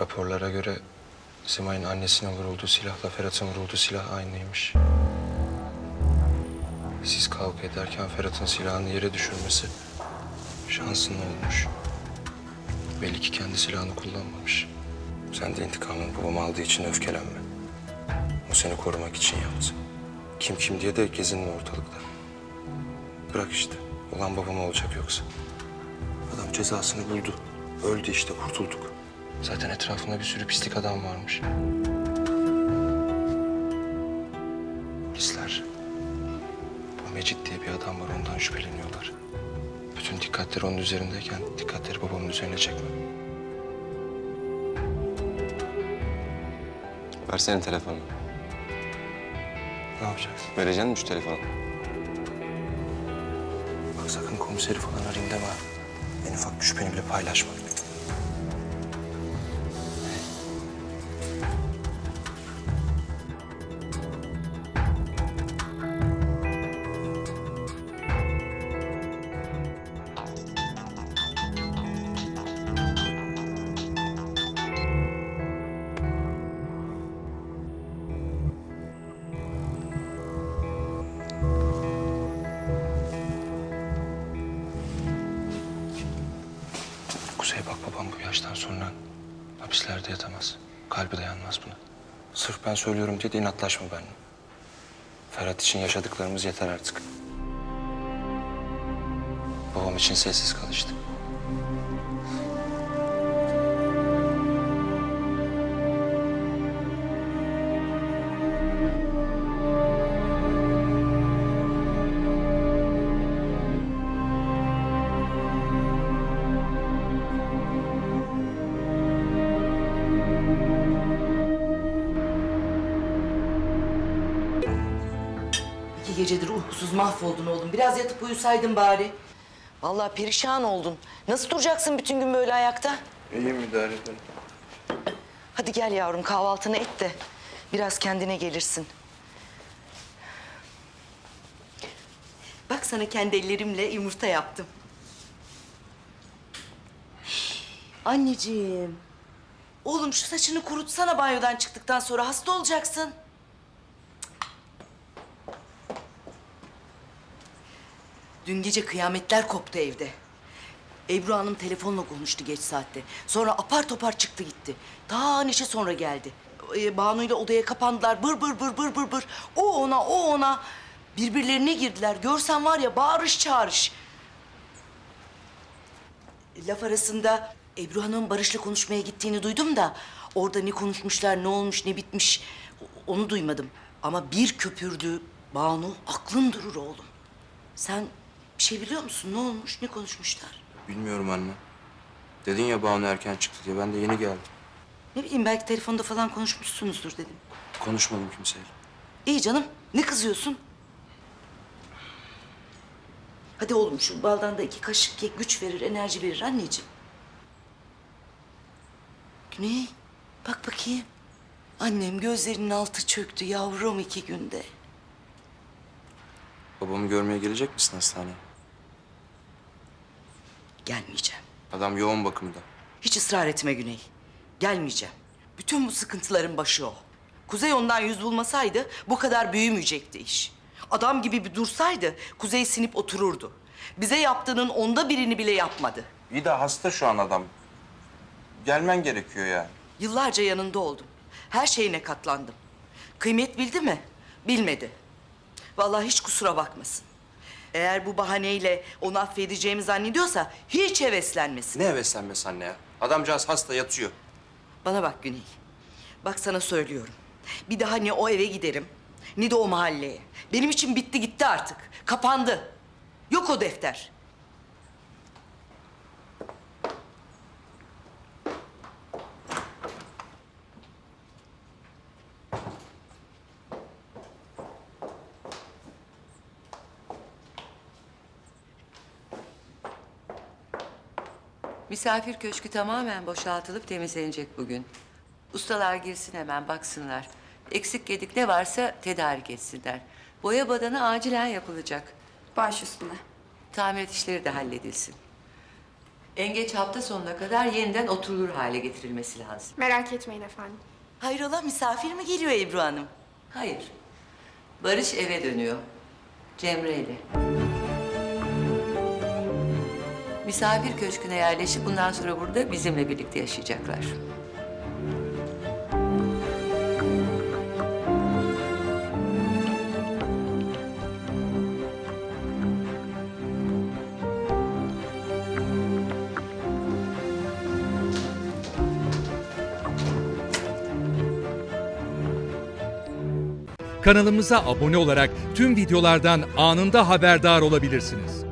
Raporlara göre Simay'ın annesine vurulduğu silahla Ferhat'ın vurulduğu silah aynıymış. Siz kavga ederken Ferhat'ın silahını yere düşürmesi şansın olmuş. Belli ki kendi silahını kullanmamış. Sen de intikamını babam aldığı için öfkelenme. O seni korumak için yaptı. Kim kim diye de gezinme ortalıkta. Bırak işte. Olan babam olacak yoksa. Adam cezasını buldu. Öldü işte, kurtulduk. Zaten etrafında bir sürü pislik adam varmış. Polisler. Bu Mecit diye bir adam var, ondan şüpheleniyorlar. Bütün dikkatleri onun üzerindeyken dikkatleri babamın üzerine çekme. Versene telefonunu. Ne yapacaksın? Vereceksin mi şu telefonu? Bak sakın komiseri falan arayayım deme. En ufak bir şüpheni bile paylaşma. Yaştan sonra hapislerde yatamaz. Kalbi dayanmaz buna. Sırf ben söylüyorum diye de inatlaşma benimle. Ferhat için yaşadıklarımız yeter artık. Babam için sessiz kal işte. Gecedir uykusuz mahvoldun oğlum. Biraz yatıp uyusaydın bari. Vallahi perişan oldun. Nasıl duracaksın bütün gün böyle ayakta? İyiyim idare ederim. Hadi gel yavrum kahvaltını et de biraz kendine gelirsin. Bak sana kendi ellerimle yumurta yaptım. Anneciğim. Oğlum şu saçını kurutsana banyodan çıktıktan sonra hasta olacaksın. Dün gece kıyametler koptu evde. Ebru Hanım telefonla konuştu geç saatte. Sonra apar topar çıktı gitti. Ta neşe sonra geldi. Ee, Banu ile odaya kapandılar. Bır bır bır bır bır bır. O ona, o ona. Birbirlerine girdiler. Görsen var ya bağırış çağırış. Laf arasında Ebru Hanım Barış'la konuşmaya gittiğini duydum da... ...orada ne konuşmuşlar, ne olmuş, ne bitmiş onu duymadım. Ama bir köpürdü Banu, aklın durur oğlum. Sen bir şey biliyor musun? Ne olmuş, ne konuşmuşlar? Bilmiyorum anne. Dedin ya Banu erken çıktı diye. Ben de yeni geldim. Ne bileyim belki telefonda falan konuşmuşsunuzdur dedim. Konuşmadım kimseyle. İyi canım, ne kızıyorsun? Hadi oğlum şu baldan da iki kaşık ye, güç verir, enerji verir anneciğim. Güney, bak bakayım. Annem gözlerinin altı çöktü yavrum iki günde. Babamı görmeye gelecek misin hastaneye? Gelmeyeceğim. Adam yoğun bakımda. Hiç ısrar etme Güney. Gelmeyeceğim. Bütün bu sıkıntıların başı o. Kuzey ondan yüz bulmasaydı bu kadar büyümeyecekti iş. Adam gibi bir dursaydı Kuzey sinip otururdu. Bize yaptığının onda birini bile yapmadı. İyi de hasta şu an adam. Gelmen gerekiyor yani. Yıllarca yanında oldum. Her şeyine katlandım. Kıymet bildi mi? Bilmedi. Vallahi hiç kusura bakmasın. Eğer bu bahaneyle onu affedeceğimi zannediyorsa hiç heveslenmesin. Ne heveslenmesi anne ya? Adamcağız hasta yatıyor. Bana bak Güney. Bak sana söylüyorum. Bir daha ne o eve giderim, ne de o mahalleye. Benim için bitti gitti artık. Kapandı. Yok o defter. Misafir köşkü tamamen boşaltılıp temizlenecek bugün. Ustalar girsin hemen baksınlar. Eksik gedik ne varsa tedarik etsinler. Boya badana acilen yapılacak. Baş üstüne. Tamirat işleri de halledilsin. En geç hafta sonuna kadar yeniden oturulur hale getirilmesi lazım. Merak etmeyin efendim. Hayrola misafir mi geliyor Ebru Hanım? Hayır. Barış eve dönüyor. Cemre ile. Misafir köşküne yerleşip bundan sonra burada bizimle birlikte yaşayacaklar. Kanalımıza abone olarak tüm videolardan anında haberdar olabilirsiniz.